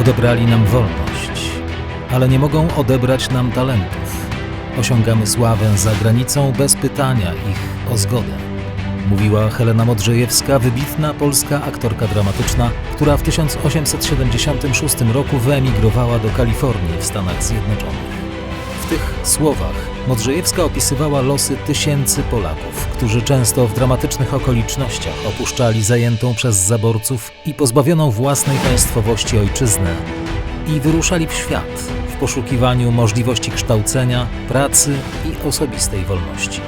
Odebrali nam wolność, ale nie mogą odebrać nam talentów. Osiągamy sławę za granicą bez pytania ich o zgodę. Mówiła Helena Modrzejewska, wybitna polska aktorka dramatyczna, która w 1876 roku wyemigrowała do Kalifornii w Stanach Zjednoczonych. Tych słowach Modrzejewska opisywała losy tysięcy Polaków, którzy często w dramatycznych okolicznościach opuszczali zajętą przez zaborców i pozbawioną własnej państwowości ojczyznę i wyruszali w świat w poszukiwaniu możliwości kształcenia, pracy i osobistej wolności.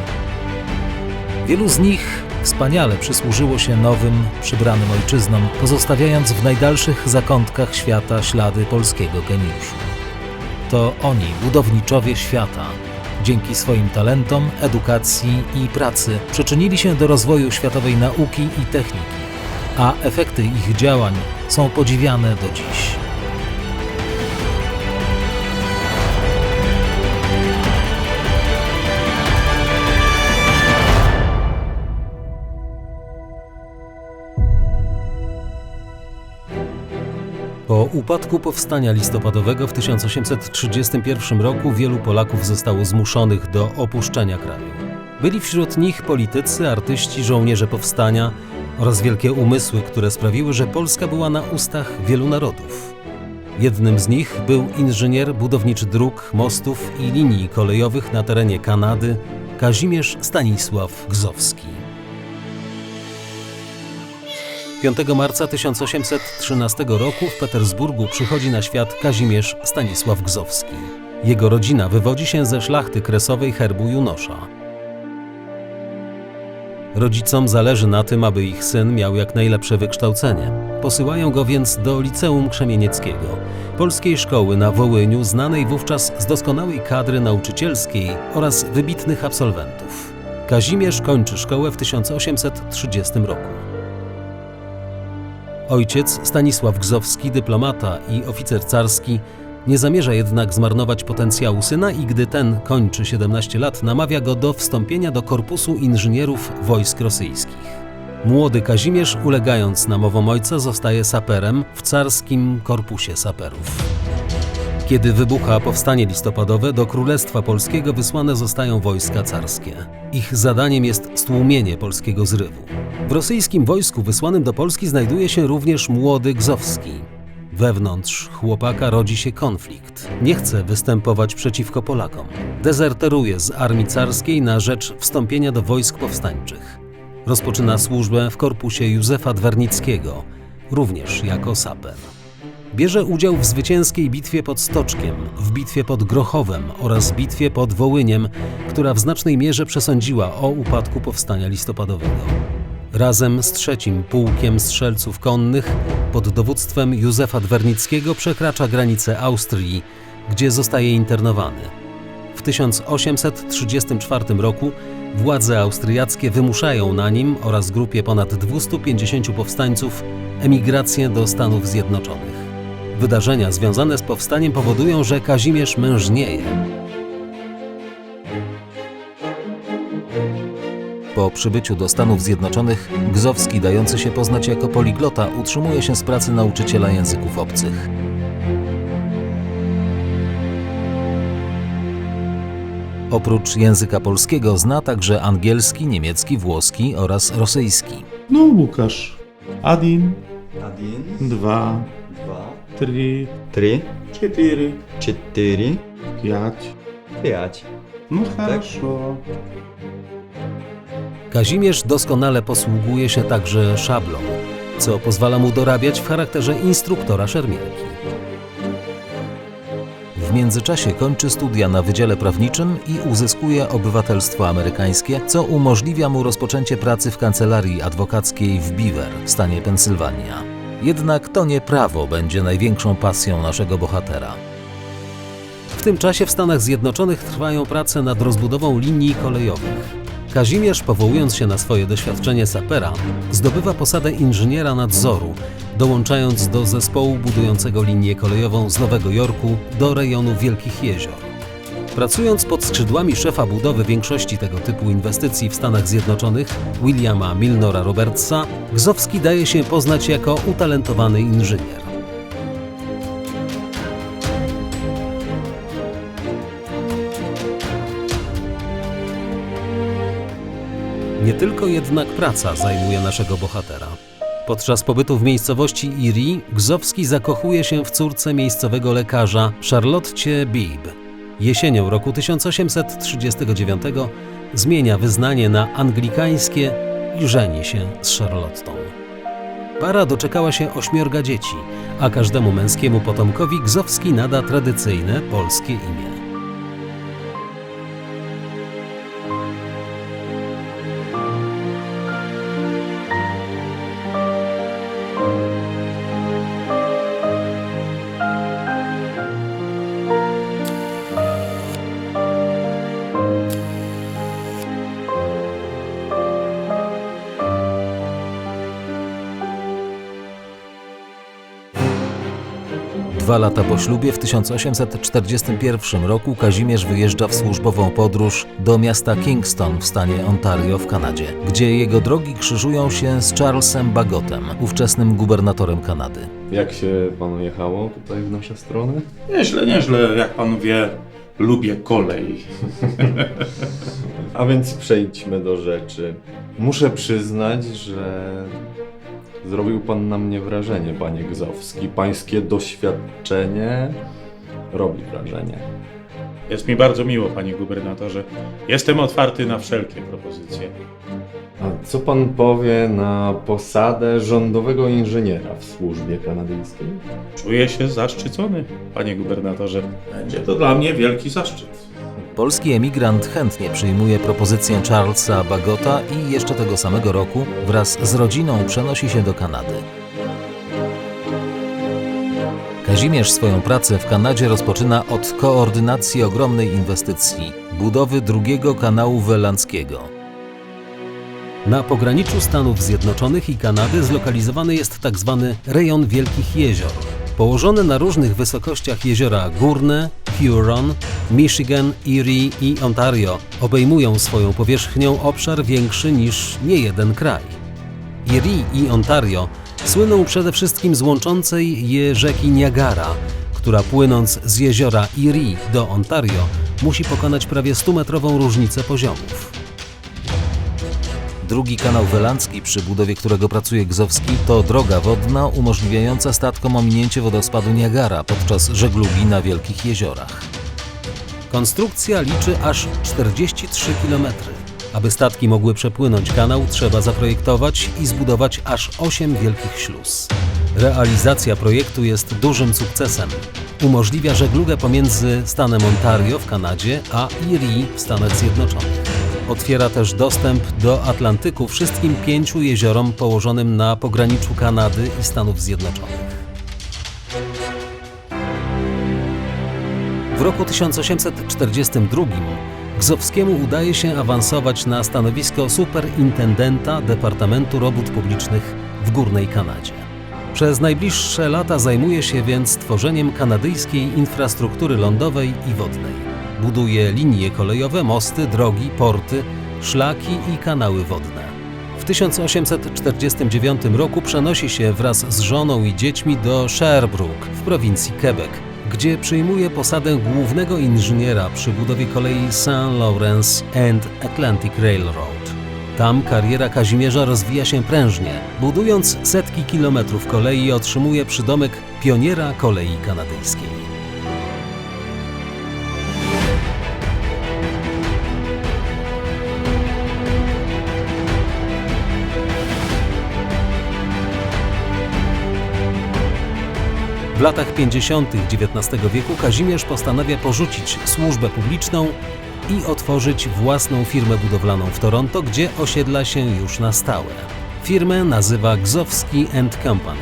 Wielu z nich wspaniale przysłużyło się nowym, przybranym ojczyznom, pozostawiając w najdalszych zakątkach świata ślady polskiego geniuszu. To oni, budowniczowie świata, dzięki swoim talentom, edukacji i pracy przyczynili się do rozwoju światowej nauki i techniki, a efekty ich działań są podziwiane do dziś. Po upadku powstania listopadowego w 1831 roku wielu Polaków zostało zmuszonych do opuszczenia kraju. Byli wśród nich politycy, artyści, żołnierze powstania oraz wielkie umysły, które sprawiły, że Polska była na ustach wielu narodów. Jednym z nich był inżynier budowniczy dróg, mostów i linii kolejowych na terenie Kanady Kazimierz Stanisław Gzowski. 5 marca 1813 roku w Petersburgu przychodzi na świat Kazimierz Stanisław Gzowski. Jego rodzina wywodzi się ze szlachty kresowej herbu Junosza. Rodzicom zależy na tym, aby ich syn miał jak najlepsze wykształcenie. Posyłają go więc do Liceum Krzemienieckiego, polskiej szkoły na Wołyniu, znanej wówczas z doskonałej kadry nauczycielskiej oraz wybitnych absolwentów. Kazimierz kończy szkołę w 1830 roku. Ojciec Stanisław Gzowski, dyplomata i oficer carski, nie zamierza jednak zmarnować potencjału syna i gdy ten kończy 17 lat, namawia go do wstąpienia do Korpusu Inżynierów Wojsk Rosyjskich. Młody Kazimierz, ulegając namowom ojca, zostaje saperem w carskim Korpusie Saperów. Kiedy wybucha powstanie listopadowe, do Królestwa Polskiego wysłane zostają wojska carskie. Ich zadaniem jest stłumienie polskiego zrywu. W rosyjskim wojsku wysłanym do Polski znajduje się również młody Gzowski. Wewnątrz chłopaka rodzi się konflikt. Nie chce występować przeciwko Polakom. Dezerteruje z armii carskiej na rzecz wstąpienia do wojsk powstańczych. Rozpoczyna służbę w korpusie Józefa Dwernickiego, również jako saper. Bierze udział w zwycięskiej bitwie pod Stoczkiem, w bitwie pod Grochowem oraz bitwie pod Wołyniem, która w znacznej mierze przesądziła o upadku powstania listopadowego. Razem z trzecim pułkiem strzelców konnych pod dowództwem Józefa Dwernickiego przekracza granicę Austrii, gdzie zostaje internowany. W 1834 roku władze austriackie wymuszają na nim oraz grupie ponad 250 powstańców emigrację do Stanów Zjednoczonych. Wydarzenia związane z powstaniem powodują, że Kazimierz mężnieje. Po przybyciu do Stanów Zjednoczonych, Gzowski, dający się poznać jako poliglota, utrzymuje się z pracy nauczyciela języków obcych. Oprócz języka polskiego zna także angielski, niemiecki, włoski oraz rosyjski. No, Łukasz. Adin. Adin. Dwa три, три, cztery, четыре, pięć. пять. No хорошо. Kazimierz doskonale posługuje się także szablą, co pozwala mu dorabiać w charakterze instruktora szermierki. W międzyczasie kończy studia na Wydziale Prawniczym i uzyskuje obywatelstwo amerykańskie, co umożliwia mu rozpoczęcie pracy w kancelarii adwokackiej w Beaver w stanie Pensylwania. Jednak to nie prawo będzie największą pasją naszego bohatera. W tym czasie w Stanach Zjednoczonych trwają prace nad rozbudową linii kolejowych. Kazimierz, powołując się na swoje doświadczenie sapera, zdobywa posadę inżyniera nadzoru, dołączając do zespołu budującego linię kolejową z Nowego Jorku do rejonu Wielkich Jezior. Pracując pod skrzydłami szefa budowy większości tego typu inwestycji w Stanach Zjednoczonych, Williama Milnora Robertsa, Gzowski daje się poznać jako utalentowany inżynier. Nie tylko jednak praca zajmuje naszego bohatera. Podczas pobytu w miejscowości Iri, Gzowski zakochuje się w córce miejscowego lekarza Charlotte Beebe, Jesienią roku 1839 zmienia wyznanie na anglikańskie i żeni się z Charlottą. Para doczekała się ośmiorga dzieci, a każdemu męskiemu potomkowi Gzowski nada tradycyjne polskie imię. Dwa lata po ślubie w 1841 roku Kazimierz wyjeżdża w służbową podróż do miasta Kingston w stanie Ontario w Kanadzie, gdzie jego drogi krzyżują się z Charlesem Bagotem, ówczesnym gubernatorem Kanady. Jak się panu jechało tutaj w naszą stronę? Nieźle, nieźle, jak pan wie, lubię kolej. A więc przejdźmy do rzeczy. Muszę przyznać, że zrobił pan na mnie wrażenie, panie Gzowski. Pańskie doświadczenie robi wrażenie. Jest mi bardzo miło, panie gubernatorze. Jestem otwarty na wszelkie propozycje. A co pan powie na posadę rządowego inżyniera w służbie kanadyjskiej? Czuję się zaszczycony, panie gubernatorze. Będzie to dla mnie wielki zaszczyt. Polski emigrant chętnie przyjmuje propozycję Charlesa Bagota i jeszcze tego samego roku wraz z rodziną przenosi się do Kanady. Kazimierz swoją pracę w Kanadzie rozpoczyna od koordynacji ogromnej inwestycji budowy drugiego kanału welandzkiego. Na pograniczu Stanów Zjednoczonych i Kanady zlokalizowany jest tzw. rejon Wielkich Jezior. Położone na różnych wysokościach jeziora Górne, Huron, Michigan, Erie i Ontario obejmują swoją powierzchnią obszar większy niż niejeden kraj. Erie i Ontario słyną przede wszystkim z łączącej je rzeki Niagara, która płynąc z jeziora Erie do Ontario musi pokonać prawie 100-metrową różnicę poziomów. Drugi kanał welandzki, przy budowie którego pracuje Gzowski, to droga wodna umożliwiająca statkom ominięcie wodospadu Niagara podczas żeglugi na wielkich jeziorach. Konstrukcja liczy aż 43 km. Aby statki mogły przepłynąć kanał, trzeba zaprojektować i zbudować aż 8 wielkich śluz. Realizacja projektu jest dużym sukcesem. Umożliwia żeglugę pomiędzy stanem Ontario w Kanadzie a Erie w Stanach Zjednoczonych. Otwiera też dostęp do Atlantyku wszystkim pięciu jeziorom położonym na pograniczu Kanady i Stanów Zjednoczonych. W roku 1842 Gzowskiemu udaje się awansować na stanowisko superintendenta Departamentu Robót Publicznych w Górnej Kanadzie. Przez najbliższe lata zajmuje się więc tworzeniem kanadyjskiej infrastruktury lądowej i wodnej. Buduje linie kolejowe, mosty, drogi, porty, szlaki i kanały wodne. W 1849 roku przenosi się wraz z żoną i dziećmi do Sherbrooke w prowincji Quebec, gdzie przyjmuje posadę głównego inżyniera przy budowie kolei St. Lawrence and Atlantic Railroad. Tam kariera Kazimierza rozwija się prężnie. Budując setki kilometrów kolei otrzymuje przydomek pioniera kolei kanadyjskiej. W latach 50. XIX wieku Kazimierz postanawia porzucić służbę publiczną i otworzyć własną firmę budowlaną w Toronto, gdzie osiedla się już na stałe. Firmę nazywa Gzowski Company.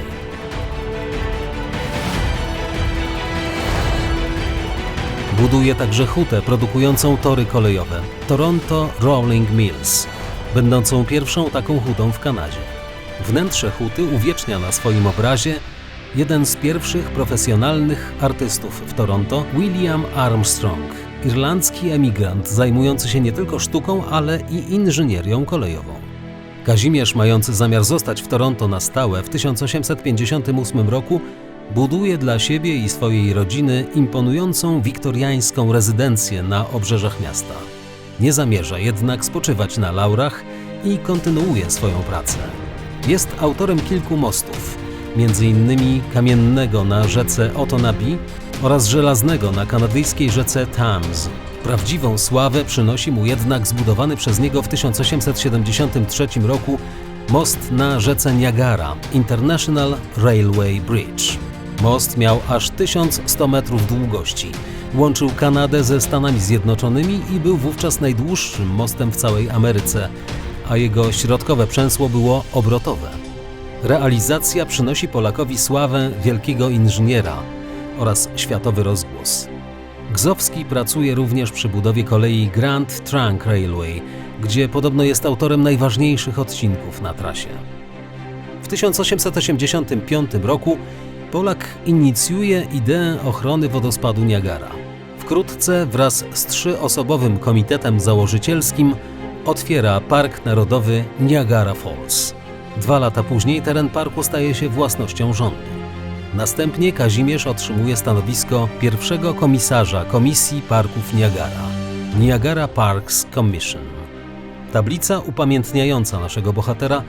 Buduje także hutę produkującą tory kolejowe Toronto Rolling Mills, będącą pierwszą taką hutą w Kanadzie. Wnętrze huty uwiecznia na swoim obrazie jeden z pierwszych profesjonalnych artystów w Toronto, William Armstrong, irlandzki emigrant zajmujący się nie tylko sztuką, ale i inżynierią kolejową. Kazimierz, mający zamiar zostać w Toronto na stałe w 1858 roku, buduje dla siebie i swojej rodziny imponującą wiktoriańską rezydencję na obrzeżach miasta. Nie zamierza jednak spoczywać na laurach i kontynuuje swoją pracę. Jest autorem kilku mostów, m.in. kamiennego na rzece Otonabi oraz żelaznego na kanadyjskiej rzece Thames. Prawdziwą sławę przynosi mu jednak zbudowany przez niego w 1873 roku most na rzece Niagara International Railway Bridge. Most miał aż 1100 metrów długości. Łączył Kanadę ze Stanami Zjednoczonymi i był wówczas najdłuższym mostem w całej Ameryce, a jego środkowe przęsło było obrotowe. Realizacja przynosi Polakowi sławę wielkiego inżyniera oraz światowy rozgłos. Gzowski pracuje również przy budowie kolei Grand Trunk Railway, gdzie podobno jest autorem najważniejszych odcinków na trasie. W 1885 roku Polak inicjuje ideę ochrony wodospadu Niagara. Wkrótce wraz z trzyosobowym komitetem założycielskim otwiera Park Narodowy Niagara Falls. Dwa lata później teren parku staje się własnością rządu. Następnie Kazimierz otrzymuje stanowisko pierwszego komisarza Komisji Parków Niagara Niagara Parks Commission. Tablica upamiętniająca naszego bohatera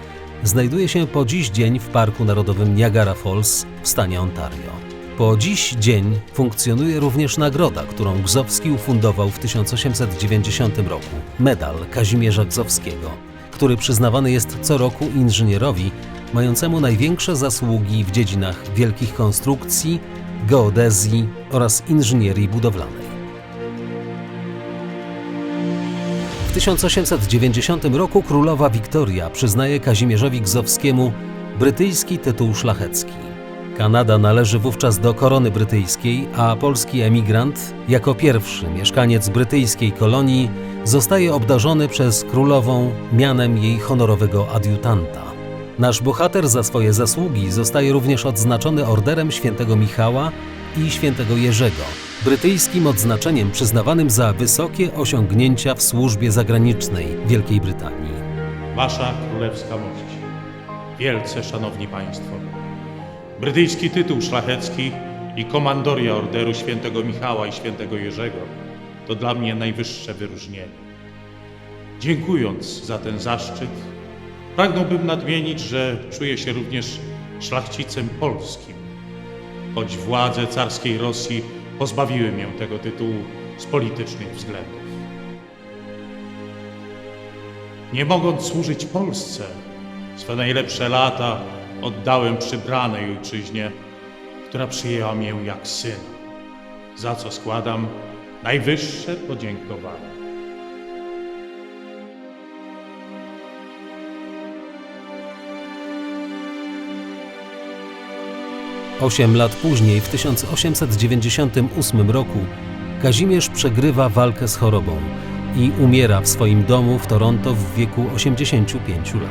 znajduje się po dziś dzień w Parku Narodowym Niagara Falls w stanie Ontario. Po dziś dzień funkcjonuje również nagroda, którą Gzowski ufundował w 1890 roku medal Kazimierza Gzowskiego, który przyznawany jest co roku inżynierowi mającemu największe zasługi w dziedzinach wielkich konstrukcji, geodezji oraz inżynierii budowlanej. W 1890 roku królowa Wiktoria przyznaje Kazimierzowi Gzowskiemu brytyjski tytuł szlachecki. Kanada należy wówczas do korony brytyjskiej, a polski emigrant, jako pierwszy mieszkaniec brytyjskiej kolonii, zostaje obdarzony przez królową mianem jej honorowego adiutanta. Nasz bohater za swoje zasługi zostaje również odznaczony Orderem Świętego Michała i Świętego Jerzego, brytyjskim odznaczeniem przyznawanym za wysokie osiągnięcia w służbie zagranicznej Wielkiej Brytanii. Wasza królewska mość, wielce szanowni państwo, brytyjski tytuł szlachecki i komandoria Orderu Świętego Michała i Świętego Jerzego to dla mnie najwyższe wyróżnienie. Dziękując za ten zaszczyt, pragnąłbym nadmienić, że czuję się również szlachcicem polskim, choć władze carskiej Rosji pozbawiły mnie tego tytułu z politycznych względów. Nie mogąc służyć Polsce, swe najlepsze lata oddałem przybranej ojczyźnie, która przyjęła mnie jak syna, za co składam najwyższe podziękowania. Osiem lat później, w 1898 roku, Kazimierz przegrywa walkę z chorobą i umiera w swoim domu w Toronto w wieku 85 lat.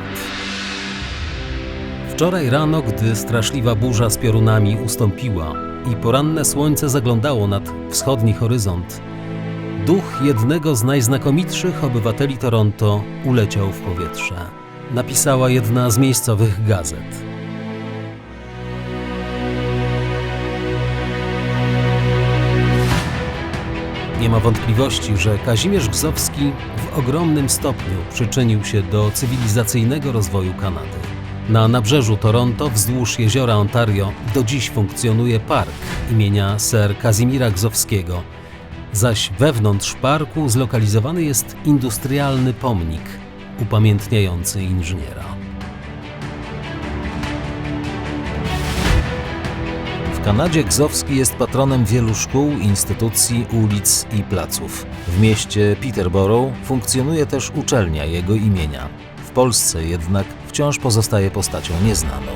Wczoraj rano, gdy straszliwa burza z piorunami ustąpiła i poranne słońce zaglądało nad wschodni horyzont, duch jednego z najznakomitszych obywateli Toronto uleciał w powietrze. Napisała jedna z miejscowych gazet. Nie ma wątpliwości, że Kazimierz Gzowski w ogromnym stopniu przyczynił się do cywilizacyjnego rozwoju Kanady. Na nabrzeżu Toronto, wzdłuż jeziora Ontario, do dziś funkcjonuje park imienia Sir Kazimira Gzowskiego, zaś wewnątrz parku zlokalizowany jest industrialny pomnik upamiętniający inżyniera. W Kanadzie Gzowski jest patronem wielu szkół, instytucji, ulic i placów. W mieście Peterborough funkcjonuje też uczelnia jego imienia. W Polsce jednak wciąż pozostaje postacią nieznaną.